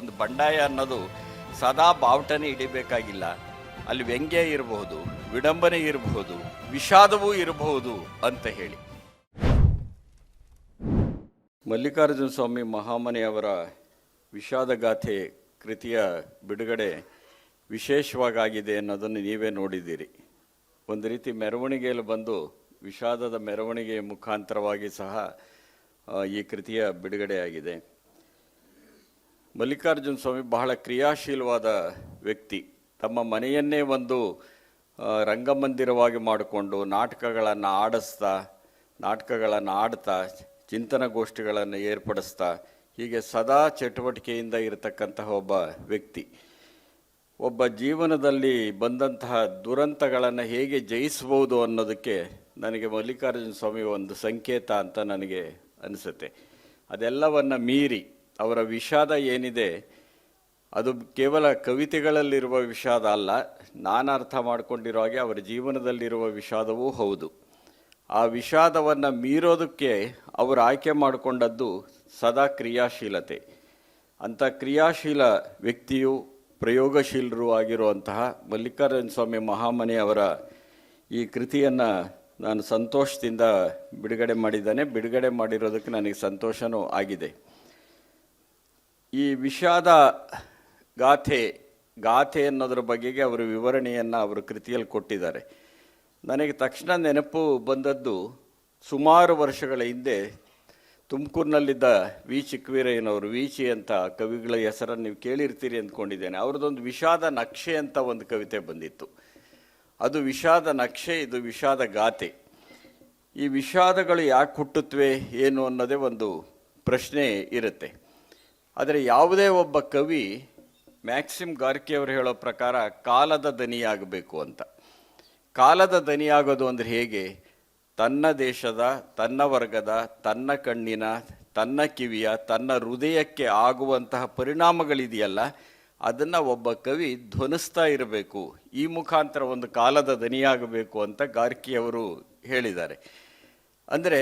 ಒಂದು ಬಂಡಾಯ ಅನ್ನೋದು ಸದಾ ಬಾವುಟನೇ ಹಿಡಿಬೇಕಾಗಿಲ್ಲ. ಅಲ್ಲಿ ವ್ಯಂಗ್ಯ ಇರಬಹುದು, ವಿಡಂಬನೆ ಇರಬಹುದು, ವಿಷಾದವೂ ಇರಬಹುದು ಅಂತ ಹೇಳಿ. ಮಲ್ಲಿಕಾರ್ಜುನ ಸ್ವಾಮಿ ಮಹಾಮನೆಯವರ ವಿಷಾದಗಾಥೆ ಕೃತಿಯ ಬಿಡುಗಡೆ ವಿಶೇಷವಾಗಿದೆ ಅನ್ನೋದನ್ನು ನೀವೇ ನೋಡಿದ್ದೀರಿ. ಒಂದು ರೀತಿ ಮೆರವಣಿಗೆಯಲ್ಲಿ ಬಂದು ವಿಷಾದದ ಮೆರವಣಿಗೆಯ ಮುಖಾಂತರವಾಗಿ ಸಹ ಈ ಕೃತಿಯ ಬಿಡುಗಡೆಯಾಗಿದೆ. ಮಲ್ಲಿಕಾರ್ಜುನ ಸ್ವಾಮಿ ಬಹಳ ಕ್ರಿಯಾಶೀಲವಾದ ವ್ಯಕ್ತಿ. ತಮ್ಮ ಮನೆಯನ್ನೇ ಒಂದು ರಂಗಮಂದಿರವಾಗಿ ಮಾಡಿಕೊಂಡು ನಾಟಕಗಳನ್ನು ಆಡಿಸ್ತಾ, ನಾಟಕಗಳನ್ನು ಆಡ್ತಾ ಚಿಂತನಗೋಷ್ಠಿಗಳನ್ನು ಏರ್ಪಡಿಸ್ತಾ, ಹೀಗೆ ಸದಾ ಚಟುವಟಿಕೆಯಿಂದ ಇರತಕ್ಕಂತಹ ಒಬ್ಬ ವ್ಯಕ್ತಿ. ಒಬ್ಬ ಜೀವನದಲ್ಲಿ ಬಂದಂತಹ ದುರಂತಗಳನ್ನು ಹೇಗೆ ಜಯಿಸಬಹುದು ಅನ್ನೋದಕ್ಕೆ ನನಗೆ ಮಲ್ಲಿಕಾರ್ಜುನ ಸ್ವಾಮಿ ಒಂದು ಸಂಕೇತ ಅಂತ ನನಗೆ ಅನಿಸುತ್ತೆ. ಅದೆಲ್ಲವನ್ನು ಮೀರಿ ಅವರ ವಿಷಾದ ಏನಿದೆ, ಅದು ಕೇವಲ ಕವಿತೆಗಳಲ್ಲಿರುವ ವಿಷಾದ ಅಲ್ಲ ನಾನು ಅರ್ಥ ಮಾಡಿಕೊಂಡಿರೋ ಹಾಗೆ ಅವರ ಜೀವನದಲ್ಲಿರುವ ವಿಷಾದವೂ ಹೌದು. ಆ ವಿಷಾದವನ್ನು ಮೀರೋದಕ್ಕೆ ಅವರು ಆಯ್ಕೆ ಮಾಡಿಕೊಂಡದ್ದು ಸದಾ ಕ್ರಿಯಾಶೀಲತೆ. ಅಂಥ ಕ್ರಿಯಾಶೀಲ ವ್ಯಕ್ತಿಯು ಪ್ರಯೋಗಶೀಲರು ಆಗಿರುವಂತಹ ಮಲ್ಲಿಕಾರ್ಜುನ ಸ್ವಾಮಿ ಮಹಾಮನೆಯವರ ಈ ಕೃತಿಯನ್ನು ನಾನು ಸಂತೋಷದಿಂದ ಬಿಡುಗಡೆ ಮಾಡಿದ್ದಾನೆ. ಬಿಡುಗಡೆ ಮಾಡಿರೋದಕ್ಕೆ ನನಗೆ ಸಂತೋಷನೂ ಆಗಿದೆ. ಈ ವಿಷಾದ ಗಾಥೆ ಗಾಥೆ ಅನ್ನೋದ್ರ ಬಗೆಗೆ ಅವರು ವಿವರಣೆಯನ್ನು ಅವರು ಕೃತಿಯಲ್ಲಿ ಕೊಟ್ಟಿದ್ದಾರೆ. ನನಗೆ ತಕ್ಷಣ ನೆನಪು ಬಂದದ್ದು ಸುಮಾರು ವರ್ಷಗಳ ಹಿಂದೆ ತುಮಕೂರಿನಲ್ಲಿದ್ದ ವಿ. ಚಿಕ್ಕವೀರಯ್ಯನವರು ಚಿ ಅಂತ ಕವಿಗಳ ಹೆಸರನ್ನು ನೀವು ಕೇಳಿರ್ತೀರಿ ಅಂದ್ಕೊಂಡಿದ್ದೇನೆ. ಅವ್ರದ್ದೊಂದು ವಿಷಾದ ನಕ್ಷೆ ಅಂತ ಒಂದು ಕವಿತೆ ಬಂದಿತ್ತು. ಅದು ವಿಷಾದ ನಕ್ಷೆ, ಇದು ವಿಷಾದ ಗಾಥೆ. ಈ ವಿಷಾದಗಳು ಯಾಕೆ ಹುಟ್ಟುತ್ತವೆ ಏನು ಅನ್ನೋದೇ ಒಂದು ಪ್ರಶ್ನೆ ಇರುತ್ತೆ. ಆದರೆ ಯಾವುದೇ ಒಬ್ಬ ಕವಿ ಮ್ಯಾಕ್ಸಿಮ್ ಗಾರ್ಕಿಯವರು ಹೇಳೋ ಪ್ರಕಾರ ಕಾಲದ ದನಿಯಾಗಬೇಕು ಅಂತ. ಕಾಲದ ದನಿಯಾಗೋದು ಅಂದರೆ ಹೇಗೆ? ತನ್ನ ದೇಶದ, ತನ್ನ ವರ್ಗದ, ತನ್ನ ಕಣ್ಣಿನ, ತನ್ನ ಕಿವಿಯ, ತನ್ನ ಹೃದಯಕ್ಕೆ ಆಗುವಂತಹ ಪರಿಣಾಮಗಳಿದೆಯಲ್ಲ, ಅದನ್ನು ಒಬ್ಬ ಕವಿ ಧ್ವನಿಸ್ತಾ ಇರಬೇಕು. ಈ ಮುಖಾಂತರ ಒಂದು ಕಾಲದ ದನಿಯಾಗಬೇಕು ಅಂತ ಗಾರ್ಕಿಯವರು ಹೇಳಿದ್ದಾರೆ. ಅಂದರೆ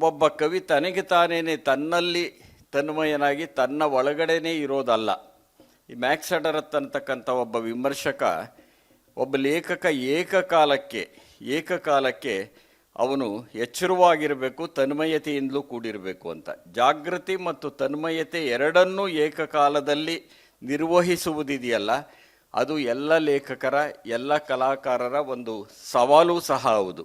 ಒಬ್ಬ ಕವಿ ತನಗೆ ತಾನೇ ತನ್ನಲ್ಲಿ ತನ್ಮಯನಾಗಿ ತನ್ನ ಒಳಗಡೆನೇ ಇರೋದಲ್ಲ. ಈ ಮ್ಯಾಕ್ಸ್ ಅಡರತ್ ಅಂತಕ್ಕಂಥ ಒಬ್ಬ ವಿಮರ್ಶಕ, ಒಬ್ಬ ಲೇಖಕ ಏಕಕಾಲಕ್ಕೆ ಏಕಕಾಲಕ್ಕೆ ಅವನು ಎಚ್ಚರವಾಗಿರಬೇಕು, ತನ್ಮಯತೆಯಿಂದಲೂ ಕೂಡಿರಬೇಕು ಅಂತ. ಜಾಗೃತಿ ಮತ್ತು ತನ್ಮಯತೆ ಎರಡನ್ನೂ ಏಕಕಾಲದಲ್ಲಿ ನಿರ್ವಹಿಸುವುದಿದೆಯಲ್ಲ, ಅದು ಎಲ್ಲ ಲೇಖಕರ, ಎಲ್ಲ ಕಲಾಕಾರರ ಒಂದು ಸವಾಲು ಸಹ ಹೌದು.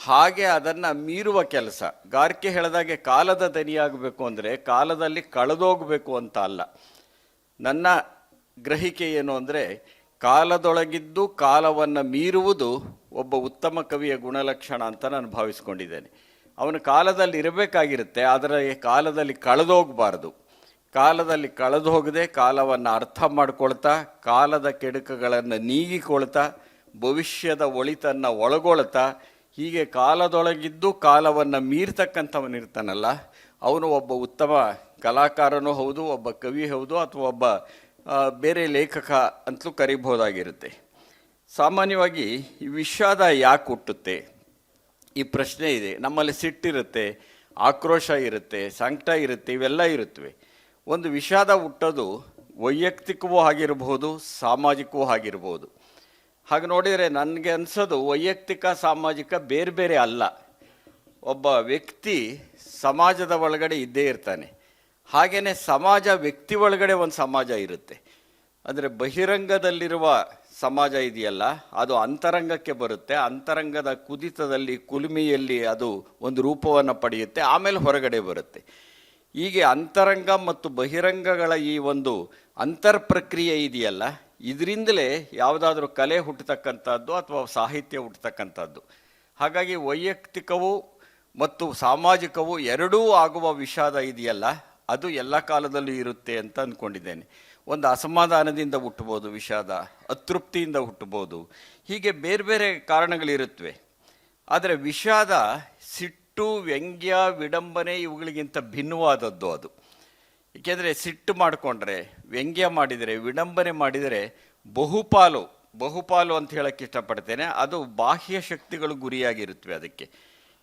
ಹಾಗೆ ಅದನ್ನು ಮೀರುವ ಕೆಲಸ. ಗಾರ್ಕೆ ಹೇಳಿದಾಗೆ ಕಾಲದ ದನಿಯಾಗಬೇಕು ಅಂದರೆ ಕಾಲದಲ್ಲಿ ಕಳೆದೋಗಬೇಕು ಅಂತ ಅಲ್ಲ. ನನ್ನ ಗ್ರಹಿಕೆ ಏನು ಅಂದರೆ ಕಾಲದೊಳಗಿದ್ದು ಕಾಲವನ್ನು ಮೀರುವುದು ಒಬ್ಬ ಉತ್ತಮ ಕವಿಯ ಗುಣಲಕ್ಷಣ ಅಂತ ನಾನು ಭಾವಿಸ್ಕೊಂಡಿದ್ದೇನೆ. ಅವನು ಕಾಲದಲ್ಲಿ ಇರಬೇಕಾಗಿರುತ್ತೆ, ಆದರೆ ಕಾಲದಲ್ಲಿ ಕಳೆದೋಗಬಾರ್ದು. ಕಾಲದಲ್ಲಿ ಕಳೆದು ಹೋಗದೆ ಕಾಲವನ್ನು ಅರ್ಥ ಮಾಡ್ಕೊಳ್ತಾ, ಕಾಲದ ಕೆಡುಕುಗಳನ್ನು ನೀಗಿಕೊಳ್ತಾ, ಭವಿಷ್ಯದ ಒಳಿತನ್ನು ಒಳಗೊಳ್ತಾ ಹೀಗೆ ಕಾಲದೊಳಗಿದ್ದು ಕಾಲವನ್ನು ಮೀರ್ತಕ್ಕಂಥವನಿರ್ತಾನಲ್ಲ, ಅವನು ಒಬ್ಬ ಉತ್ತಮ ಕಲಾಕಾರನೂ ಹೌದು, ಒಬ್ಬ ಕವಿ ಹೌದು, ಅಥವಾ ಒಬ್ಬ ಬೇರೆ ಲೇಖಕ ಅಂತಲೂ ಕರಿಬಹುದಾಗಿರುತ್ತೆ. ಸಾಮಾನ್ಯವಾಗಿ ಈ ವಿಷಾದ ಯಾಕೆ ಹುಟ್ಟುತ್ತೆ? ಈ ಪ್ರಶ್ನೆ ಇದೆ. ನಮ್ಮಲ್ಲಿ ಸಿಟ್ಟಿರುತ್ತೆ ಆಕ್ರೋಶ ಇರುತ್ತೆ, ಸಂಕಟ ಇರುತ್ತೆ, ಇವೆಲ್ಲ ಇರುತ್ತವೆ ಒಂದು ವಿಷಾದ ಹುಟ್ಟೋದು ವೈಯಕ್ತಿಕವೂ ಆಗಿರಬಹುದು, ಸಾಮಾಜಿಕವೂ ಆಗಿರಬಹುದು. ಹಾಗೆ ನೋಡಿದರೆ ನನಗೆ ಅನಿಸೋದು ವೈಯಕ್ತಿಕ, ಸಾಮಾಜಿಕ ಬೇರೆ ಬೇರೆ ಅಲ್ಲ. ಒಬ್ಬ ವ್ಯಕ್ತಿ ಸಮಾಜದ ಒಳಗಡೆ ಇದ್ದೇ ಇರ್ತಾನೆ. ಹಾಗೆಯೇ ಸಮಾಜ ವ್ಯಕ್ತಿ ಒಳಗಡೆ ಒಂದು ಸಮಾಜ ಇರುತ್ತೆ. ಅಂದರೆ ಬಹಿರಂಗದಲ್ಲಿರುವ ಸಮಾಜ ಇದೆಯಲ್ಲ, ಅದು ಅಂತರಂಗಕ್ಕೆ ಬರುತ್ತೆ. ಅಂತರಂಗದ ಕುದಿತದಲ್ಲಿ, ಕುಲುಮೆಯಲ್ಲಿ ಅದು ಒಂದು ರೂಪವನ್ನು ಪಡೆಯುತ್ತೆ, ಆಮೇಲೆ ಹೊರಗಡೆ ಬರುತ್ತೆ. ಹೀಗೆ ಅಂತರಂಗ ಮತ್ತು ಬಹಿರಂಗಗಳ ಈ ಒಂದು ಅಂತರ್ ಪ್ರಕ್ರಿಯೆ ಇದೆಯಲ್ಲ ಇದರಿಂದಲೇ ಯಾವುದಾದ್ರೂ ಕಲೆ ಹುಟ್ಟತಕ್ಕಂಥದ್ದು ಅಥವಾ ಸಾಹಿತ್ಯ ಹುಟ್ಟತಕ್ಕಂಥದ್ದು. ಹಾಗಾಗಿ ವೈಯಕ್ತಿಕವೂ ಮತ್ತು ಸಾಮಾಜಿಕವೂ ಎರಡೂ ಆಗುವ ವಿಷಾದ ಇದೆಯಲ್ಲ, ಅದು ಎಲ್ಲ ಕಾಲದಲ್ಲೂ ಇರುತ್ತೆ ಅಂತ ಅಂದ್ಕೊಂಡಿದ್ದೇನೆ ಒಂದು ಅಸಮಾಧಾನದಿಂದ ಹುಟ್ಟಬೋದು, ವಿಷಾದ, ಅತೃಪ್ತಿಯಿಂದ ಹುಟ್ಟಬೋದು, ಹೀಗೆ ಬೇರೆ ಬೇರೆ ಕಾರಣಗಳಿರುತ್ತವೆ ಆದರೆ ವಿಷಾದ, ಸಿಟ್ಟು, ವ್ಯಂಗ್ಯ, ವಿಡಂಬನೆ ಇವುಗಳಿಗಿಂತ ಭಿನ್ನವಾದದ್ದು ಅದು. ಏಕೆಂದರೆ ಸಿಟ್ಟು ಮಾಡಿಕೊಂಡ್ರೆ, ವ್ಯಂಗ್ಯ ಮಾಡಿದರೆ, ವಿಡಂಬನೆ ಮಾಡಿದರೆ ಬಹುಪಾಲು ಬಹುಪಾಲು ಅಂತ ಹೇಳಕ್ಕೆ ಇಷ್ಟಪಡ್ತೇನೆ. ಅದು ಬಾಹ್ಯ ಶಕ್ತಿಗಳು ಗುರಿಯಾಗಿರುತ್ತವೆ ಅದಕ್ಕೆ.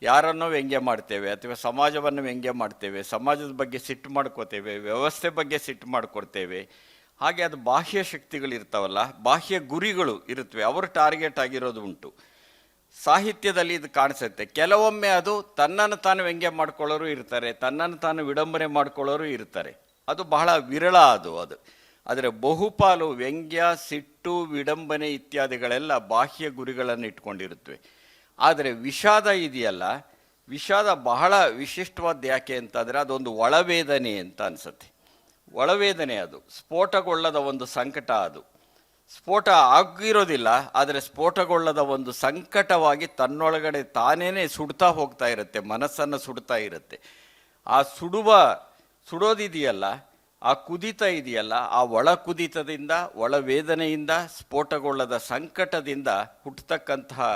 ಯಾರನ್ನೋ ವ್ಯಂಗ್ಯ ಮಾಡ್ತೇವೆ ಅಥವಾ ಸಮಾಜವನ್ನು ವ್ಯಂಗ್ಯ ಮಾಡ್ತೇವೆ, ಸಮಾಜದ ಬಗ್ಗೆ ಸಿಟ್ಟು ಮಾಡ್ಕೋತೇವೆ, ವ್ಯವಸ್ಥೆ ಬಗ್ಗೆ ಸಿಟ್ಟು ಮಾಡಿಕೊಡ್ತೇವೆ ಹಾಗೆ ಅದು ಬಾಹ್ಯ ಶಕ್ತಿಗಳು ಇರ್ತಾವಲ್ಲ, ಬಾಹ್ಯ ಗುರಿಗಳು ಇರುತ್ತವೆ, ಅವರು ಟಾರ್ಗೆಟ್ ಆಗಿರೋದು ಉಂಟು. ಸಾಹಿತ್ಯದಲ್ಲಿ ಇದು ಕಾಣಿಸುತ್ತೆ. ಕೆಲವೊಮ್ಮೆ ಅದು ತನ್ನನ್ನು ತಾನು ವ್ಯಂಗ್ಯ ಮಾಡ್ಕೊಳ್ಳೋರು ಇರ್ತಾರೆ, ತನ್ನನ್ನು ತಾನು ವಿಡಂಬನೆ ಮಾಡ್ಕೊಳ್ಳೋರು ಇರ್ತಾರೆ. ಅದು ಬಹಳ ವಿರಳ ಅದು ಅದು. ಆದರೆ ಬಹುಪಾಲು ವ್ಯಂಗ್ಯ, ಸಿಟ್ಟು, ವಿಡಂಬನೆ ಇತ್ಯಾದಿಗಳೆಲ್ಲ ಬಾಹ್ಯ ಗುರಿಗಳನ್ನು ಇಟ್ಕೊಂಡಿರುತ್ತವೆ. ಆದರೆ ವಿಷಾದ ಇದೆಯಲ್ಲ, ವಿಷಾದ ಬಹಳ ವಿಶಿಷ್ಟವಾದ ಯಾಕೆ ಅಂತಂದರೆ ಅದೊಂದು ಒಳವೇದನೆ ಅಂತ ಅನಿಸುತ್ತೆ. ಒಳವೇದನೆ ಅದು, ಸ್ಫೋಟಗೊಳ್ಳದ ಒಂದು ಸಂಕಟ ಅದು. ಸ್ಫೋಟ ಆಗಿರೋದಿಲ್ಲ, ಆದರೆ ಸ್ಫೋಟಗೊಳ್ಳದ ಒಂದು ಸಂಕಟವಾಗಿ ತನ್ನೊಳಗಡೆ ತಾನೇ ಸುಡ್ತಾ ಹೋಗ್ತಾ ಇರುತ್ತೆ, ಮನಸ್ಸನ್ನು ಸುಡ್ತಾ ಇರುತ್ತೆ. ಆ ಸುಡುವ, ಸುಡೋದಿದೆಯಲ್ಲ, ಆ ಕುದಿತ ಇದೆಯಲ್ಲ, ಆ ಒಳ ಕುದಿತದಿಂದ, ಒಳ ವೇದನೆಯಿಂದ, ಸ್ಫೋಟಗೊಳ್ಳದ ಸಂಕಟದಿಂದ ಹುಟ್ಟತಕ್ಕಂತಹ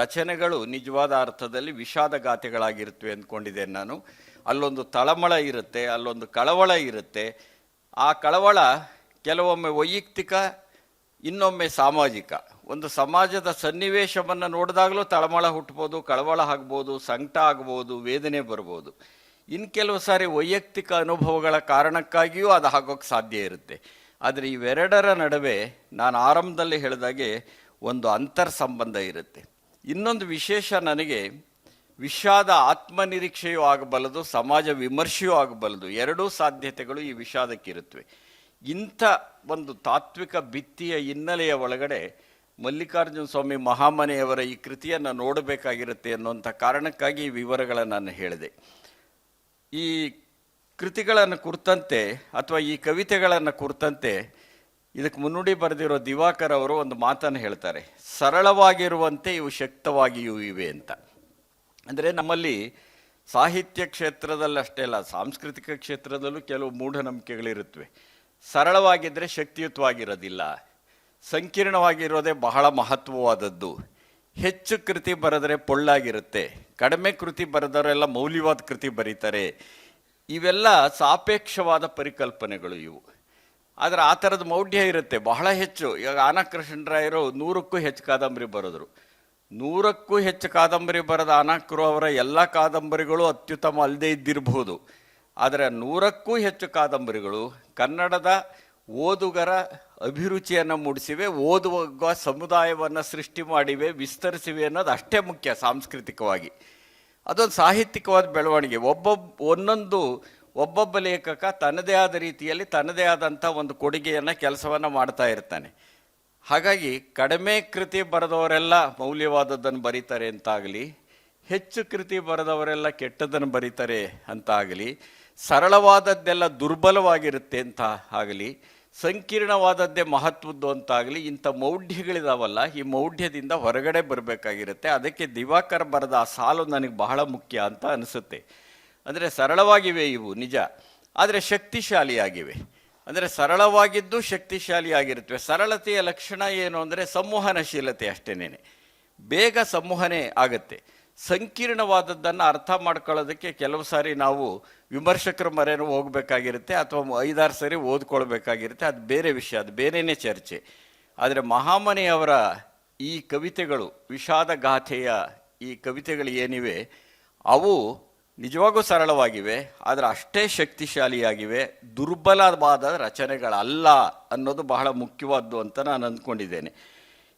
ರಚನೆಗಳು ನಿಜವಾದ ಅರ್ಥದಲ್ಲಿ ವಿಷಾದ ಗಾಥೆಗಳಾಗಿರುತ್ತವೆ ಅಂದ್ಕೊಂಡಿದ್ದೇನೆ ನಾನು. ಅಲ್ಲೊಂದು ತಳಮಳ ಇರುತ್ತೆ, ಅಲ್ಲೊಂದು ಕಳವಳ ಇರುತ್ತೆ. ಆ ಕಳವಳ ಕೆಲವೊಮ್ಮೆ ವೈಯಕ್ತಿಕ ಇನ್ನೊಮ್ಮೆ ಸಾಮಾಜಿಕ. ಒಂದು ಸಮಾಜದ ಸನ್ನಿವೇಶವನ್ನು ನೋಡಿದಾಗಲೂ ತಳಮಳ ಹುಟ್ಬೋದು, ಕಳವಳ ಆಗ್ಬೋದು, ಸಂಕಟ ಆಗ್ಬೋದು, ವೇದನೆ ಬರ್ಬೋದು. ಇನ್ನು ಕೆಲವು ಸಾರಿ ವೈಯಕ್ತಿಕ ಅನುಭವಗಳ ಕಾರಣಕ್ಕಾಗಿಯೂ ಅದು ಆಗೋಕ್ಕೆ ಸಾಧ್ಯ ಇರುತ್ತೆ. ಆದರೆ ಇವೆರಡರ ನಡುವೆ ನಾನು ಆರಂಭದಲ್ಲಿ ಹೇಳಿದಾಗೆ ಒಂದು ಅಂತರ್ ಸಂಬಂಧ ಇರುತ್ತೆ. ಇನ್ನೊಂದು ವಿಶೇಷ ನನಗೆ ವಿಷಾದ ಆತ್ಮನಿರೀಕ್ಷೆಯೂ ಆಗಬಲ್ಲದು, ಸಮಾಜ ವಿಮರ್ಶೆಯೂ ಆಗಬಲ್ಲದು. ಎರಡೂ ಸಾಧ್ಯತೆಗಳು ಈ ವಿಷಾದಕ್ಕಿರುತ್ತವೆ ಇಂಥ ಒಂದು ತಾತ್ವಿಕ ಭಿತ್ತಿಯ ಹಿನ್ನೆಲೆಯ ಒಳಗಡೆ ಮಲ್ಲಿಕಾರ್ಜುನ ಸ್ವಾಮಿ ಮಹಾಮನೆಯವರ ಈ ಕೃತಿಯನ್ನು ನೋಡಬೇಕಾಗಿರುತ್ತೆ ಅನ್ನುವಂಥ ಕಾರಣಕ್ಕಾಗಿ ಈ ವಿವರಗಳನ್ನು ನಾನು ಹೇಳಿದೆ. ಈ ಕೃತಿಗಳನ್ನು ಕುರಿತಂತೆ ಅಥವಾ ಈ ಕವಿತೆಗಳನ್ನು ಕುರಿತಂತೆ ಇದಕ್ಕೆ ಮುನ್ನುಡಿ ಬರೆದಿರೋ ದಿವಾಕರ್ ಅವರು ಒಂದು ಮಾತನ್ನು ಹೇಳ್ತಾರೆ, ಸರಳವಾಗಿರುವಂತೆ ಇವು ಶಕ್ತವಾಗಿಯೂ ಇವೆ ಅಂತ. ಅಂದರೆ ನಮ್ಮಲ್ಲಿ ಸಾಹಿತ್ಯ ಕ್ಷೇತ್ರದಲ್ಲಷ್ಟೇ ಅಲ್ಲ, ಸಾಂಸ್ಕೃತಿಕ ಕ್ಷೇತ್ರದಲ್ಲೂ ಕೆಲವು ಮೂಢನಂಬಿಕೆಗಳಿರುತ್ತವೆ ಸರಳವಾಗಿದ್ದರೆ ಶಕ್ತಿಯುತವಾಗಿರೋದಿಲ್ಲ. ಸಂಕೀರ್ಣವಾಗಿರೋದೇ ಬಹಳ ಮಹತ್ವವಾದದ್ದು. ಹೆಚ್ಚು ಕೃತಿ ಬರೆದರೆ ಪೊಳ್ಳಾಗಿರುತ್ತೆ. ಕಡಿಮೆ ಕೃತಿ ಬರೆದವರೆಲ್ಲ ಮೌಲ್ಯವಾದ ಕೃತಿ ಬರೀತಾರೆ. ಇವೆಲ್ಲ ಸಾಪೇಕ್ಷವಾದ ಪರಿಕಲ್ಪನೆಗಳು ಇವು. ಆದರೆ ಆ ಥರದ ಮೌಢ್ಯ ಇರುತ್ತೆ, ಬಹಳ ಹೆಚ್ಚು. ಈಗ ಆನಕೃಷ್ಣರಾಯರು ನೂರಕ್ಕೂ ಹೆಚ್ಚು ಕಾದಂಬರಿ ಬರೆದ್ರು. ನೂರಕ್ಕೂ ಹೆಚ್ಚು ಕಾದಂಬರಿ ಬರೆದ ಅನಾಕರು ಅವರ ಎಲ್ಲ ಕಾದಂಬರಿಗಳು ಅತ್ಯುತ್ತಮ ಅಲ್ಲದೆ ಇದ್ದಿರಬಹುದು ಆದರೆ ನೂರಕ್ಕೂ ಹೆಚ್ಚು ಕಾದಂಬರಿಗಳು ಕನ್ನಡದ ಓದುಗರ ಅಭಿರುಚಿಯನ್ನು ಮೂಡಿಸಿವೆ, ಓದುವ ಸಮುದಾಯವನ್ನು ಸೃಷ್ಟಿ ಮಾಡಿವೆ, ವಿಸ್ತರಿಸಿವೆ ಅನ್ನೋದು ಅಷ್ಟೇ ಮುಖ್ಯ ಸಾಂಸ್ಕೃತಿಕವಾಗಿ. ಅದೊಂದು ಸಾಹಿತ್ಯಿಕವಾದ ಬೆಳವಣಿಗೆ. ಒಬ್ಬೊಬ್ಬ ಒಂದೊಂದು ಒಬ್ಬೊಬ್ಬ ಲೇಖಕ ತನ್ನದೇ ಆದ ರೀತಿಯಲ್ಲಿ ತನ್ನದೇ ಆದಂಥ ಒಂದು ಕೊಡುಗೆಯನ್ನು ಕೆಲಸವನ್ನು ಮಾಡ್ತಾ ಇರ್ತಾನೆ. ಹಾಗಾಗಿ ಕಡಿಮೆ ಕೃತಿ ಬರೆದವರೆಲ್ಲ ಮೌಲ್ಯವಾದದ್ದನ್ನು ಬರೀತಾರೆ ಅಂತಾಗಲಿ, ಹೆಚ್ಚು ಕೃತಿ ಬರೆದವರೆಲ್ಲ ಕೆಟ್ಟದ್ದನ್ನು ಬರೀತಾರೆ ಅಂತಾಗಲಿ ಸರಳವಾದದ್ದೆಲ್ಲ ದುರ್ಬಲವಾಗಿರುತ್ತೆ ಅಂತ ಆಗಲಿ, ಸಂಕೀರ್ಣವಾದದ್ದೇ ಮಹತ್ವದ್ದು ಅಂತಾಗಲಿ ಇಂಥ ಮೌಢ್ಯಗಳಿದಾವಲ್ಲ, ಈ ಮೌಢ್ಯದಿಂದ ಹೊರಗಡೆ ಬರಬೇಕಾಗಿರುತ್ತೆ. ಅದಕ್ಕೆ ದಿವಾಕರ ಬರೆದ ಆ ಸಾಲು ನನಗೆ ಬಹಳ ಮುಖ್ಯ ಅಂತ ಅನಿಸುತ್ತೆ. ಅಂದರೆ ಸರಳವಾಗಿವೆ ಇವು, ನಿಜ. ಆದರೆ ಶಕ್ತಿಶಾಲಿಯಾಗಿವೆ. ಅಂದರೆ ಸರಳವಾಗಿದ್ದು ಶಕ್ತಿಶಾಲಿಯಾಗಿರುತ್ತವೆ. ಸರಳತೆಯ ಲಕ್ಷಣ ಏನು ಅಂದರೆ, ಸಂವಹನಶೀಲತೆ ಅಷ್ಟೇನೇ ಬೇಗ ಸಂವಹನೆ ಆಗುತ್ತೆ. ಸಂಕೀರ್ಣವಾದದ್ದನ್ನು ಅರ್ಥ ಮಾಡ್ಕೊಳ್ಳೋದಕ್ಕೆ ಕೆಲವು ಸಾರಿ ನಾವು ವಿಮರ್ಶಕರ ಮರೆನೂ ಹೋಗಬೇಕಾಗಿರುತ್ತೆ ಅಥವಾ ಐದಾರು ಸಾರಿ ಓದ್ಕೊಳ್ಬೇಕಾಗಿರುತ್ತೆ. ಅದು ಬೇರೆ ವಿಷಯ, ಅದು ಬೇರೆಯೇ ಚರ್ಚೆ. ಆದರೆ ಮಹಾಮನೆಯವರ ಈ ಕವಿತೆಗಳು, ವಿಷಾದ ಗಾಥೆಯ ಈ ಕವಿತೆಗಳು ಏನಿವೆ, ಅವು ನಿಜವಾಗೂ ಸರಳವಾಗಿವೆ, ಆದರೆ ಅಷ್ಟೇ ಶಕ್ತಿಶಾಲಿಯಾಗಿವೆ. ದುರ್ಬಲವಾದ ರಚನೆಗಳಲ್ಲ ಅನ್ನೋದು ಬಹಳ ಮುಖ್ಯವಾದ್ದು ಅಂತ ನಾನು ಅಂದ್ಕೊಂಡಿದ್ದೇನೆ.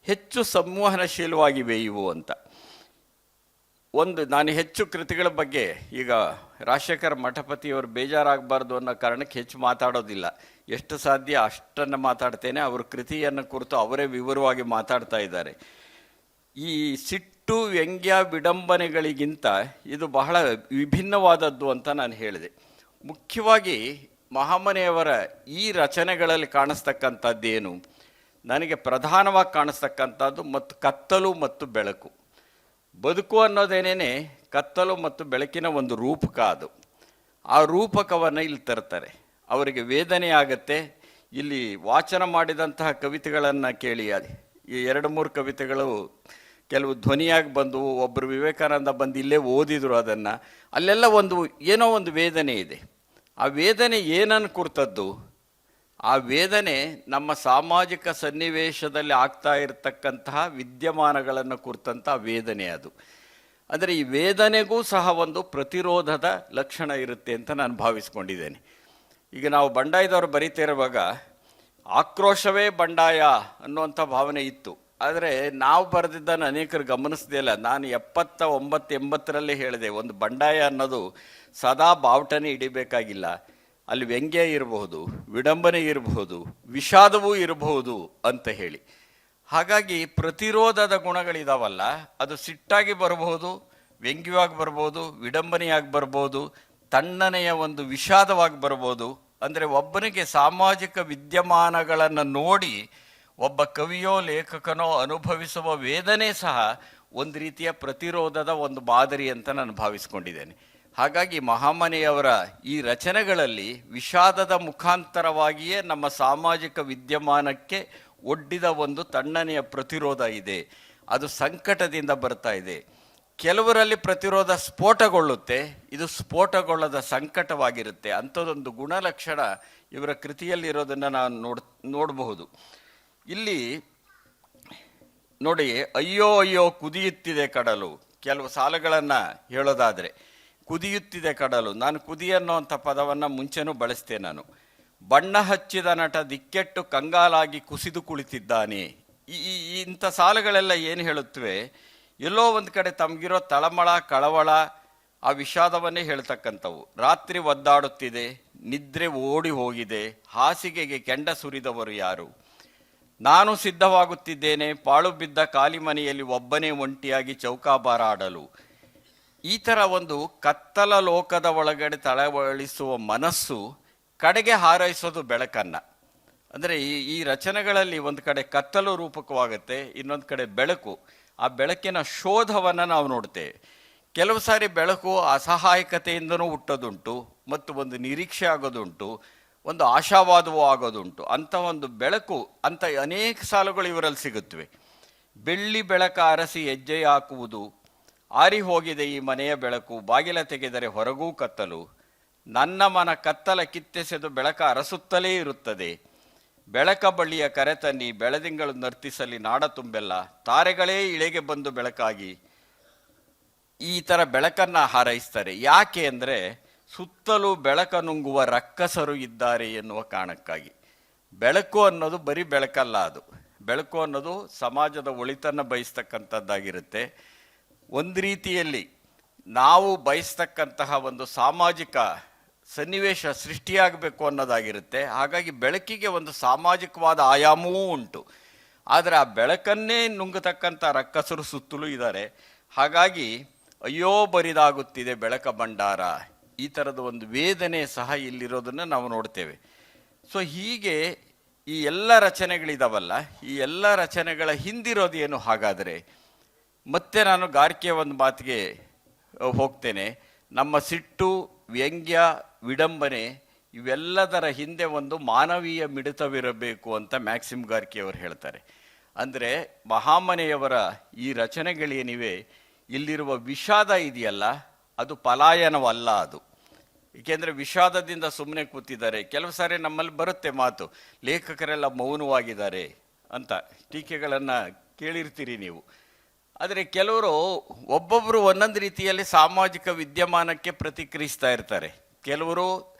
ಹೆಚ್ಚು ಸಂವಹನಶೀಲವಾಗಿವೆ ಇವು ಅಂತ. ಒಂದು ನಾನು ಹೆಚ್ಚು ಕೃತಿಗಳ ಬಗ್ಗೆ ಈಗ ರಾಜಶೇಖರ್ ಮಠಪತಿಯವರು ಬೇಜಾರಾಗಬಾರ್ದು ಅನ್ನೋ ಕಾರಣಕ್ಕೆ ಹೆಚ್ಚು ಮಾತಾಡೋದಿಲ್ಲ. ಎಷ್ಟು ಸಾಧ್ಯ ಅಷ್ಟನ್ನು ಮಾತಾಡ್ತೇನೆ. ಅವರ ಕೃತಿಯನ್ನು ಕುರಿತು ಅವರೇ ವಿವರವಾಗಿ ಮಾತಾಡ್ತಾ ಇದ್ದಾರೆ. ಈ ಸಿಟ್ಟು, ವ್ಯಂಗ್ಯ, ವಿಡಂಬನೆಗಳಿಗಿಂತ ಇದು ಬಹಳ ವಿಭಿನ್ನವಾದದ್ದು ಅಂತ ನಾನು ಹೇಳಿದೆ. ಮುಖ್ಯವಾಗಿ ಮಹಾಮನೆಯವರ ಈ ರಚನೆಗಳಲ್ಲಿ ಕಾಣಿಸ್ತಕ್ಕಂಥದ್ದೇನು? ನನಗೆ ಪ್ರಧಾನವಾಗಿ ಕಾಣಿಸ್ತಕ್ಕಂಥದ್ದು ಮತ್ತು ಕತ್ತಲು ಮತ್ತು ಬೆಳಕು. ಬದುಕು ಅನ್ನೋದೇನೇ ಕತ್ತಲು ಮತ್ತು ಬೆಳಕಿನ ಒಂದು ರೂಪಕ ಅದು. ಆ ರೂಪಕವನ್ನು ಇಲ್ಲಿ ತರ್ತಾರೆ. ಅವರಿಗೆ ವೇದನೆ ಆಗತ್ತೆ. ಇಲ್ಲಿ ವಾಚನ ಮಾಡಿದಂತಹ ಕವಿತೆಗಳನ್ನು ಕೇಳಿ ಈ ಎರಡು ಮೂರು ಕವಿತೆಗಳು ಕೆಲವು ಧ್ವನಿಯಾಗಿ ಬಂದು ಒಬ್ಬರು ವಿವೇಕಾನಂದ ಬಂದು ಇಲ್ಲೇ ಓದಿದರು ಅದನ್ನು. ಅಲ್ಲೆಲ್ಲ ಒಂದು ಏನೋ ಒಂದು ವೇದನೆ ಇದೆ. ಆ ವೇದನೆ ಏನನ್ನು ಕುರಿತದ್ದು ಆ ವೇದನೆ ನಮ್ಮ ಸಾಮಾಜಿಕ ಸನ್ನಿವೇಶದಲ್ಲಿ ಆಗ್ತಾ ಇರತಕ್ಕಂತಹ ವಿದ್ಯಮಾನಗಳನ್ನು ಕುರಿತಂಥ ವೇದನೆ ಅದು. ಅಂದರೆ ಈ ವೇದನೆಗೂ ಸಹ ಒಂದು ಪ್ರತಿರೋಧದ ಲಕ್ಷಣ ಇರುತ್ತೆ ಅಂತ ನಾನು ಭಾವಿಸ್ಕೊಂಡಿದ್ದೇನೆ. ಈಗ ನಾವು ಬಂಡಾಯದವರು ಬರೀತಿರುವಾಗ ಆಕ್ರೋಶವೇ ಬಂಡಾಯ ಅನ್ನುವಂಥ ಭಾವನೆ ಇತ್ತು. ಆದರೆ ನಾವು ಬರೆದಿದ್ದನ್ನು ಅನೇಕರು ಗಮನಿಸದೇ ಇಲ್ಲ. ನಾನು ಎಪ್ಪತ್ತ ಒಂಬತ್ತು ಎಂಬತ್ತರಲ್ಲಿ ಹೇಳಿದೆ, ಒಂದು ಬಂಡಾಯ ಅನ್ನೋದು ಸದಾ ಬಾವುಟನೇ ಹಿಡಿಬೇಕಾಗಿಲ್ಲ. ಅಲ್ಲಿ ವ್ಯಂಗ್ಯ ಇರಬಹುದು, ವಿಡಂಬನೆ ಇರಬಹುದು, ವಿಷಾದವೂ ಇರಬಹುದು ಅಂತ ಹೇಳಿ. ಹಾಗಾಗಿ ಪ್ರತಿರೋಧದ ಗುಣಗಳಿದಾವಲ್ಲ, ಅದು ಸಿಟ್ಟಾಗಿ ಬರಬಹುದು, ವ್ಯಂಗ್ಯವಾಗಿ ಬರ್ಬೋದು ವಿಡಂಬನೆಯಾಗಿ ಬರ್ಬೋದು ತಣ್ಣನೆಯ ಒಂದು ವಿಷಾದವಾಗಿ ಬರ್ಬೋದು ಅಂದರೆ ಒಬ್ಬನಿಗೆ ಸಾಮಾಜಿಕ ವಿದ್ಯಮಾನಗಳನ್ನು ನೋಡಿ ಒಬ್ಬ ಕವಿಯೋ, ಲೇಖಕನೋ ಅನುಭವಿಸುವ ವೇದನೆ ಸಹ ಒಂದು ರೀತಿಯ ಪ್ರತಿರೋಧದ ಒಂದು ಮಾದರಿ ಅಂತ ನಾನು ಭಾವಿಸ್ಕೊಂಡಿದ್ದೇನೆ. ಹಾಗಾಗಿ ಮಹಾಮನೆಯವರ ಈ ರಚನೆಗಳಲ್ಲಿ ವಿಷಾದದ ಮುಖಾಂತರವಾಗಿಯೇ ನಮ್ಮ ಸಾಮಾಜಿಕ ವಿದ್ಯಮಾನಕ್ಕೆ ಒಡ್ಡಿದ ಒಂದು ತಣ್ಣನೆಯ ಪ್ರತಿರೋಧ ಇದೆ. ಅದು ಸಂಕಟದಿಂದ ಬರ್ತಾ ಇದೆ. ಕೆಲವರಲ್ಲಿ ಪ್ರತಿರೋಧ ಸ್ಫೋಟಗೊಳ್ಳುತ್ತೆ, ಇದು ಸ್ಫೋಟಗೊಳ್ಳದ ಸಂಕಟವಾಗಿರುತ್ತೆ. ಅಂಥದ್ದೊಂದು ಗುಣಲಕ್ಷಣ ಇವರ ಕೃತಿಯಲ್ಲಿರೋದನ್ನು ನಾನು ನೋಡ್, ನೋಡಬಹುದು. ಇಲ್ಲಿ ನೋಡಿ, ಅಯ್ಯೋ ಅಯ್ಯೋ ಕುದಿಯುತ್ತಿದೆ ಕಡಲು. ಕೆಲವು ಸಾಲುಗಳನ್ನು ಹೇಳೋದಾದರೆ ಕುದಿಯುತ್ತಿದೆ ಕಡಲು. ನಾನು ಕುದಿ ಅನ್ನೋಂಥ ಪದವನ್ನು ಮುಂಚೆನೂ ಬಳಸ್ತೆ ನಾನು. ಬಣ್ಣ ಹಚ್ಚಿದ ನಟ ದಿಕ್ಕೆಟ್ಟು ಕಂಗಾಲಾಗಿ ಕುಸಿದು ಕುಳಿತಿದ್ದಾನೆ. ಈ ಇಂಥ ಸಾಲುಗಳೆಲ್ಲ ಏನು ಹೇಳುತ್ತವೆ? ಎಲ್ಲೋ ಒಂದು ಕಡೆ ತಮಗಿರೋ ತಳಮಳ, ಕಳವಳ, ಆ ವಿಷಾದವನ್ನೇ ಹೇಳ್ತಕ್ಕಂಥವು. ರಾತ್ರಿ ಒದ್ದಾಡುತ್ತಿದೆ, ನಿದ್ರೆ ಓಡಿ ಹೋಗಿದೆ, ಹಾಸಿಗೆಗೆ ಕೆಂಡ ಸುರಿದವರು ಯಾರು? ನಾನು ಸಿದ್ಧವಾಗುತ್ತಿದ್ದೇನೆ, ಪಾಳು ಬಿದ್ದ ಖಾಲಿ ಮನೆಯಲ್ಲಿ ಒಬ್ಬನೇ ಒಂಟಿಯಾಗಿ ಚೌಕಾಬಾರ ಆಡಲು ಈ ಥರ ಒಂದು ಕತ್ತಲ ಲೋಕದ ಒಳಗಡೆ ತಳವಳಿಸುವ ಮನಸ್ಸು ಕಡೆಗೆ ಹಾರೈಸೋದು ಬೆಳಕನ್ನ. ಅಂದರೆ ಈ ಈ ರಚನೆಗಳಲ್ಲಿ ಒಂದು ಕಡೆ ಕತ್ತಲು ರೂಪಕವಾಗುತ್ತೆ, ಇನ್ನೊಂದು ಕಡೆ ಬೆಳಕು. ಆ ಬೆಳಕಿನ ಶೋಧವನ್ನು ನಾವು ನೋಡ್ತೇವೆ. ಕೆಲವು ಸಾರಿ ಬೆಳಕು ಅಸಹಾಯಕತೆಯಿಂದನೂ ಹುಟ್ಟೋದುಂಟು, ಮತ್ತು ಒಂದು ನಿರೀಕ್ಷೆ ಆಗೋದುಂಟು, ಒಂದು ಆಶಾವಾದವೂ ಆಗೋದುಂಟು. ಅಂಥ ಒಂದು ಬೆಳಕು, ಅಂತ ಅನೇಕ ಸಾಲುಗಳು ಇವರಲ್ಲಿ ಸಿಗುತ್ತವೆ. ಬೆಳ್ಳಿ ಬೆಳಕ ಅರಸಿ ಹೆಜ್ಜೆ ಹಾಕುವುದು ಆರಿ ಹೋಗಿದೆ ಈ ಮನೆಯ ಬೆಳಕು. ಬಾಗಿಲ ತೆಗೆದರೆ ಹೊರಗೂ ಕತ್ತಲು. ನನ್ನ ಮನ ಕತ್ತಲ ಕಿತ್ತೆಸೆದು ಬೆಳಕ ಅರಸುತ್ತಲೇ ಇರುತ್ತದೆ. ಬೆಳಕ ಬಳ್ಳಿಯ ಕರೆತನ್ನಿ ಬೆಳದಿಂಗಳು ನರ್ತಿಸಲಿ ನಾಡ ತುಂಬೆಲ್ಲ. ತಾರೆಗಳೇ ಇಳೆಗೆ ಬಂದು ಬೆಳಕಾಗಿ ಈ ಥರ ಬೆಳಕನ್ನು ಹಾರೈಸ್ತಾರೆ. ಯಾಕೆ ಅಂದರೆ ಸುತ್ತಲೂ ಬೆಳಕ ನುಂಗುವ ರಕ್ಕಸರು ಇದ್ದಾರೆ ಎನ್ನುವ ಕಾರಣಕ್ಕಾಗಿ. ಬೆಳಕು ಅನ್ನೋದು ಬರೀ ಬೆಳಕಲ್ಲ ಅದು. ಬೆಳಕು ಅನ್ನೋದು ಸಮಾಜದ ಒಳಿತನ್ನು ಬಯಸ್ತಕ್ಕಂಥದ್ದಾಗಿರುತ್ತೆ. ಒಂದು ರೀತಿಯಲ್ಲಿ ನಾವು ಬಯಸ್ತಕ್ಕಂತಹ ಒಂದು ಸಾಮಾಜಿಕ ಸನ್ನಿವೇಶ ಸೃಷ್ಟಿಯಾಗಬೇಕು ಅನ್ನೋದಾಗಿರುತ್ತೆ. ಹಾಗಾಗಿ ಬೆಳಕಿಗೆ ಒಂದು ಸಾಮಾಜಿಕವಾದ ಆಯಾಮವೂ ಉಂಟು. ಆದರೆ ಆ ಬೆಳಕನ್ನೇ ನುಂಗತಕ್ಕಂಥ ರಕ್ಕಸರು ಸುತ್ತಲೂ ಇದ್ದಾರೆ. ಹಾಗಾಗಿ ಅಯ್ಯೋ ಬರಿದಾಗುತ್ತಿದೆ ಬೆಳಕ ಭಂಡಾರ. ಈ ಥರದ ಒಂದು ವೇದನೆ ಸಹ ಇಲ್ಲಿರೋದನ್ನು ನಾವು ನೋಡ್ತೇವೆ. ಸೊ ಹೀಗೆ ಈ ಎಲ್ಲ ರಚನೆಗಳಿದಾವಲ್ಲ, ಈ ಎಲ್ಲ ರಚನೆಗಳ ಹಿಂದಿರೋದೇನು ಹಾಗಾದರೆ ಮತ್ತೆ ನಾನು ಗಾರ್ಕಿಯ ಒಂದು ಮಾತಿಗೆ ಹೋಗ್ತೇನೆ. ನಮ್ಮ ಸಿಟ್ಟು, ವ್ಯಂಗ್ಯ, ವಿಡಂಬನೆ ಇವೆಲ್ಲದರ ಹಿಂದೆ ಒಂದು ಮಾನವೀಯ ಮಿಡಿತವಿರಬೇಕು ಅಂತ ಮ್ಯಾಕ್ಸಿಮ್ ಗಾರ್ಕಿ ಅವರು ಹೇಳ್ತಾರೆ. ಅಂದರೆ ಮಹಾಮನೆಯವರ ಈ ರಚನೆಗಳೇನಿವೆ, ಇಲ್ಲಿರುವ ವಿಷಾದ ಇದೆಯಲ್ಲ, ಅದು ಪಲಾಯನವಲ್ಲ ಅದು. ಏಕೆಂದರೆ ವಿಷಾದದಿಂದ ಸುಮ್ಮನೆ ಕೂತಿದ್ದಾರೆ. ಕೆಲವು ಸಾರಿ ನಮ್ಮಲ್ಲಿ ಬರುತ್ತೆ ಮಾತು, ಲೇಖಕರೆಲ್ಲ ಮೌನವಾಗಿದ್ದಾರೆ ಅಂತ. ಟೀಕೆಗಳನ್ನು ಕೇಳಿರ್ತೀರಿ ನೀವು. ಆದರೆ ಕೆಲವರು ಒಬ್ಬೊಬ್ಬರು ಒಂದೊಂದು ರೀತಿಯಲ್ಲಿ ಸಾಮಾಜಿಕ ವಿದ್ಯಮಾನಕ್ಕೆ ಪ್ರತಿಕ್ರಿಯಿಸ್ತಾ ಇರ್ತಾರೆ. ಕೆಲವರು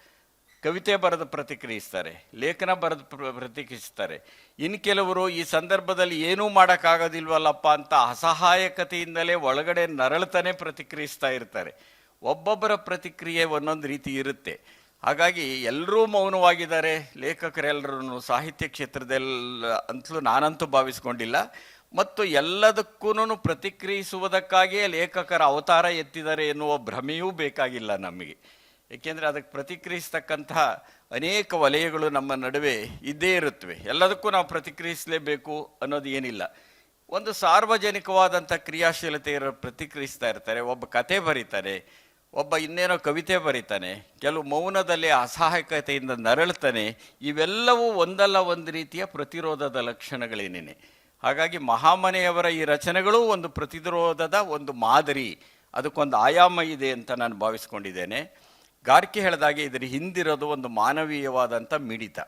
ಕವಿತೆ ಬರೆದು ಪ್ರತಿಕ್ರಿಯಿಸ್ತಾರೆ, ಲೇಖನ ಬರೆದು ಪ್ರ- ಪ್ರತಿಕ್ರಿಯಿಸ್ತಾರೆ. ಇನ್ನು ಕೆಲವರು ಈ ಸಂದರ್ಭದಲ್ಲಿ ಏನೂ ಮಾಡೋಕ್ಕಾಗೋದಿಲ್ವಲ್ಲಪ್ಪ ಅಂತ ಅಸಹಾಯಕತೆಯಿಂದಲೇ ಒಳಗಡೆ ನರಳತಾನೆ ಪ್ರತಿಕ್ರಿಯಿಸ್ತಾ ಇರ್ತಾರೆ. ಒಬ್ಬೊಬ್ಬರ ಪ್ರತಿಕ್ರಿಯೆ ಒಂದೊಂದು ರೀತಿ ಇರುತ್ತೆ. ಹಾಗಾಗಿ ಎಲ್ಲರೂ ಮೌನವಾಗಿದ್ದಾರೆ. ಲೇಖಕರೆಲ್ಲರೂ ಸಾಹಿತ್ಯ ಕ್ಷೇತ್ರದಲ್ಲ ಅಂತಲೂ ನಾನಂತೂ ಭಾವಿಸ್ಕೊಂಡಿಲ್ಲ. ಮತ್ತು ಎಲ್ಲದಕ್ಕೂ ಪ್ರತಿಕ್ರಿಯಿಸುವುದಕ್ಕಾಗಿಯೇ ಲೇಖಕರ ಅವತಾರ ಎತ್ತಿದ್ದಾರೆ ಎನ್ನುವ ಭ್ರಮೆಯೂ ಬೇಕಾಗಿಲ್ಲ ನಮಗೆ. ಏಕೆಂದರೆ ಅದಕ್ಕೆ ಪ್ರತಿಕ್ರಿಯಿಸ್ತಕ್ಕಂತಹ ಅನೇಕ ವಲಯಗಳು ನಮ್ಮ ನಡುವೆ ಇದ್ದೇ ಇರುತ್ತವೆ. ಎಲ್ಲದಕ್ಕೂ ನಾವು ಪ್ರತಿಕ್ರಿಯಿಸಲೇಬೇಕು ಅನ್ನೋದು ಏನಿಲ್ಲ. ಒಂದು ಸಾರ್ವಜನಿಕವಾದಂಥ ಕ್ರಿಯಾಶೀಲತೆ ಇರೋ ಪ್ರತಿಕ್ರಿಯಿಸ್ತಾ ಇರ್ತಾರೆ. ಒಬ್ಬ ಕತೆ ಬರೀತಾರೆ ಒಬ್ಬ ಇನ್ನೇನೋ ಕವಿತೆ ಬರೀತಾನೆ, ಕೆಲವು ಮೌನದಲ್ಲಿ ಅಸಹಾಯಕತೆಯಿಂದ ನರಳ್ತಾನೆ, ಇವೆಲ್ಲವೂ ಒಂದಲ್ಲ ಒಂದು ರೀತಿಯ ಪ್ರತಿರೋಧದ ಲಕ್ಷಣಗಳೇನೇನೆ. ಹಾಗಾಗಿ ಮಹಾಮನೆಯವರ ಈ ರಚನೆಗಳು ಒಂದು ಪ್ರತಿರೋಧದ ಒಂದು ಮಾದರಿ. ಅದಕ್ಕೊಂದು ಆಯಾಮ ಇದೆ ಅಂತ ನಾನು ಭಾವಿಸ್ಕೊಂಡಿದ್ದೇನೆ. ಗಾರ್ಕಿ ಹೇಳಿದಾಗೆ ಇದರ ಹಿಂದಿರೋದು ಒಂದು ಮಾನವೀಯವಾದಂಥ ಮಿಡಿತ.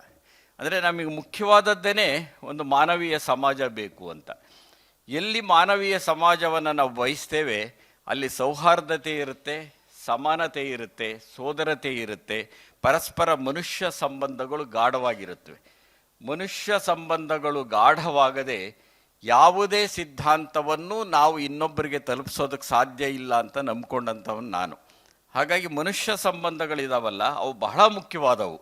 ಅಂದರೆ ನಮಗೆ ಮುಖ್ಯವಾದದ್ದೇನೆ ಒಂದು ಮಾನವೀಯ ಸಮಾಜ ಬೇಕು ಅಂತ. ಎಲ್ಲಿ ಮಾನವೀಯ ಸಮಾಜವನ್ನು ನಾವು ಬಯಸ್ತೇವೆ, ಅಲ್ಲಿ ಸೌಹಾರ್ದತೆ ಇರುತ್ತೆ, ಸಮಾನತೆ ಇರುತ್ತೆ, ಸೋದರತೆ ಇರುತ್ತೆ, ಪರಸ್ಪರ ಮನುಷ್ಯ ಸಂಬಂಧಗಳು ಗಾಢವಾಗಿರುತ್ತವೆ. ಮನುಷ್ಯ ಸಂಬಂಧಗಳು ಗಾಢವಾಗದೆ ಯಾವುದೇ ಸಿದ್ಧಾಂತವನ್ನು ನಾವು ಇನ್ನೊಬ್ಬರಿಗೆ ತಲುಪಿಸೋದಕ್ಕೆ ಸಾಧ್ಯ ಇಲ್ಲ ಅಂತ ನಂಬ್ಕೊಂಡಂಥವನು ನಾನು. ಹಾಗಾಗಿ ಮನುಷ್ಯ ಸಂಬಂಧಗಳಿದಾವಲ್ಲ, ಅವು ಬಹಳ ಮುಖ್ಯವಾದವು.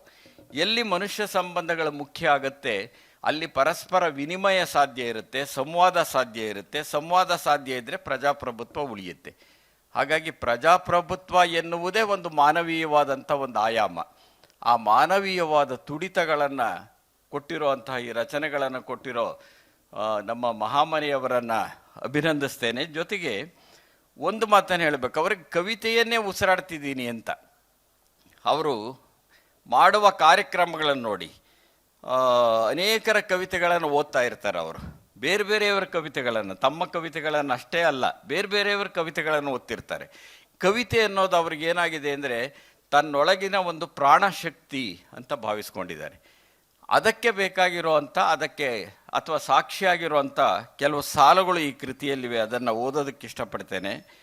ಎಲ್ಲಿ ಮನುಷ್ಯ ಸಂಬಂಧಗಳು ಮುಖ್ಯ ಆಗುತ್ತೆ, ಅಲ್ಲಿ ಪರಸ್ಪರ ವಿನಿಮಯ ಸಾಧ್ಯ ಇರುತ್ತೆ, ಸಂವಾದ ಸಾಧ್ಯ ಇರುತ್ತೆ. ಸಂವಾದ ಸಾಧ್ಯ ಇದ್ದರೆ ಪ್ರಜಾಪ್ರಭುತ್ವ ಉಳಿಯುತ್ತೆ. ಹಾಗಾಗಿ ಪ್ರಜಾಪ್ರಭುತ್ವ ಎನ್ನುವುದೇ ಒಂದು ಮಾನವೀಯವಾದಂಥ ಒಂದು ಆಯಾಮ. ಆ ಮಾನವೀಯವಾದ ತುಡಿತಗಳನ್ನು ಕೊಟ್ಟಿರುವಂತಹ ಈ ರಚನೆಗಳನ್ನು ಕೊಟ್ಟಿರೋ ನಮ್ಮ ಮಹಾಮನೆಯವರನ್ನು ಅಭಿನಂದಿಸ್ತೇನೆ. ಜೊತೆಗೆ ಒಂದು ಮಾತನ್ನು ಹೇಳಬೇಕು. ಅವ್ರಿಗೆ ಕವಿತೆಯನ್ನೇ ಉಸಿರಾಡ್ತಿದ್ದೀನಿ ಅಂತ. ಅವರು ಮಾಡುವ ಕಾರ್ಯಕ್ರಮಗಳನ್ನು ನೋಡಿ ಅನೇಕರ ಕವಿತೆಗಳನ್ನು ಓದ್ತಾ ಇರ್ತಾರೆ ಅವರು. ಬೇರೆ ಬೇರೆಯವರ ಕವಿತೆಗಳನ್ನು, ತಮ್ಮ ಕವಿತೆಗಳನ್ನು ಅಷ್ಟೇ ಅಲ್ಲ, ಬೇರೆ ಬೇರೆಯವರ ಕವಿತೆಗಳನ್ನು ಓದ್ತಿರ್ತಾರೆ. ಕವಿತೆ ಅನ್ನೋದು ಅವ್ರಿಗೆ ಏನಾಗಿದೆ ಅಂದರೆ, ತನ್ನೊಳಗಿನ ಒಂದು ಪ್ರಾಣಶಕ್ತಿ ಅಂತ ಭಾವಿಸ್ಕೊಂಡಿದ್ದಾರೆ. ಅದಕ್ಕೆ ಬೇಕಾಗಿರುವಂಥ, ಅದಕ್ಕೆ ಅಥವಾ ಸಾಕ್ಷಿಯಾಗಿರುವಂಥ ಕೆಲವು ಸಾಲುಗಳು ಈ ಕೃತಿಯಲ್ಲಿವೆ, ಅದನ್ನು ಓದೋದಕ್ಕೆ ಇಷ್ಟಪಡ್ತೇನೆ.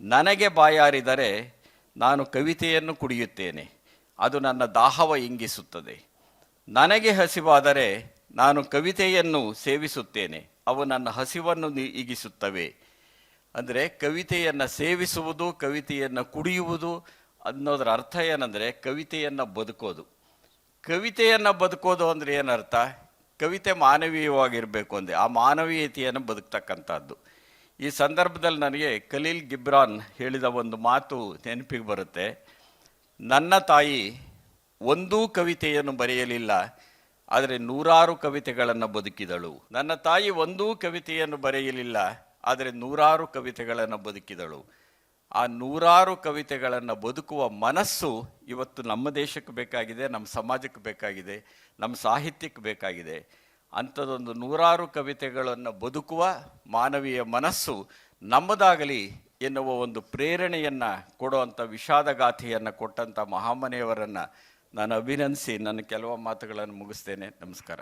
ನನಗೆ ಬಾಯಾರಿದರೆ ನಾನು ಕವಿತೆಯನ್ನು ಕುಡಿಯುತ್ತೇನೆ. ಅದು ನನ್ನ ದಾಹವ ಇಂಗಿಸುತ್ತದೆ. ನನಗೆ ಹಸಿವಾದರೆ ನಾನು ಕವಿತೆಯನ್ನು ಸೇವಿಸುತ್ತೇನೆ. ಅವು ನನ್ನ ಹಸಿವನ್ನು ಈಗಿಸುತ್ತವೆ. ಅಂದರೆ ಕವಿತೆಯನ್ನು ಸೇವಿಸುವುದು, ಕವಿತೆಯನ್ನು ಕುಡಿಯುವುದು ಅನ್ನೋದರ ಅರ್ಥ ಏನಂದರೆ ಕವಿತೆಯನ್ನು ಬದುಕೋದು. ಕವಿತೆಯನ್ನು ಬದುಕೋದು ಅಂದರೆ ಏನರ್ಥ? ಕವಿತೆ ಮಾನವೀಯವಾಗಿರಬೇಕು ಅಂದೆ. ಆ ಮಾನವೀಯತೆಯನ್ನು ಬದುಕ್ತಕ್ಕಂಥದ್ದು. ಈ ಸಂದರ್ಭದಲ್ಲಿ ನನಗೆ ಖಲೀಲ್ ಗಿಬ್ರಾನ್ ಹೇಳಿದ ಒಂದು ಮಾತು ನೆನಪಿಗೆ ಬರುತ್ತೆ. ನನ್ನ ತಾಯಿ ಒಂದೂ ಕವಿತೆಯನ್ನು ಬರೆಯಲಿಲ್ಲ, ಆದರೆ ನೂರಾರು ಕವಿತೆಗಳನ್ನು ಬದುಕಿದಳು. ನನ್ನ ತಾಯಿ ಒಂದೂ ಕವಿತೆಯನ್ನು ಬರೆಯಲಿಲ್ಲ, ಆದರೆ ನೂರಾರು ಕವಿತೆಗಳನ್ನು ಬದುಕಿದಳು. ಆ ನೂರಾರು ಕವಿತೆಗಳನ್ನು ಬದುಕುವ ಮನಸ್ಸು ಇವತ್ತು ನಮ್ಮ ದೇಶಕ್ಕೆ ಬೇಕಾಗಿದೆ, ನಮ್ಮ ಸಮಾಜಕ್ಕೆ ಬೇಕಾಗಿದೆ, ನಮ್ಮ ಸಾಹಿತ್ಯಕ್ಕೆ ಬೇಕಾಗಿದೆ. ಅಂಥದ್ದೊಂದು ನೂರಾರು ಕವಿತೆಗಳನ್ನು ಬದುಕುವ ಮಾನವೀಯ ಮನಸ್ಸು ನಮ್ಮದಾಗಲಿ ಎನ್ನುವ ಒಂದು ಪ್ರೇರಣೆಯನ್ನು ಕೊಡುವಂಥ ವಿಷಾದಗಾಥೆಯನ್ನು ಕೊಟ್ಟಂಥ ಮಹಾಮನೆಯವರನ್ನು ನಾನು ಅಭಿನಂದಿಸಿ. ನನ್ನ ಕೆಲವು ಮಾತುಗಳನ್ನು ಮುಗಿಸ್ತೇನೆ. ನಮಸ್ಕಾರ.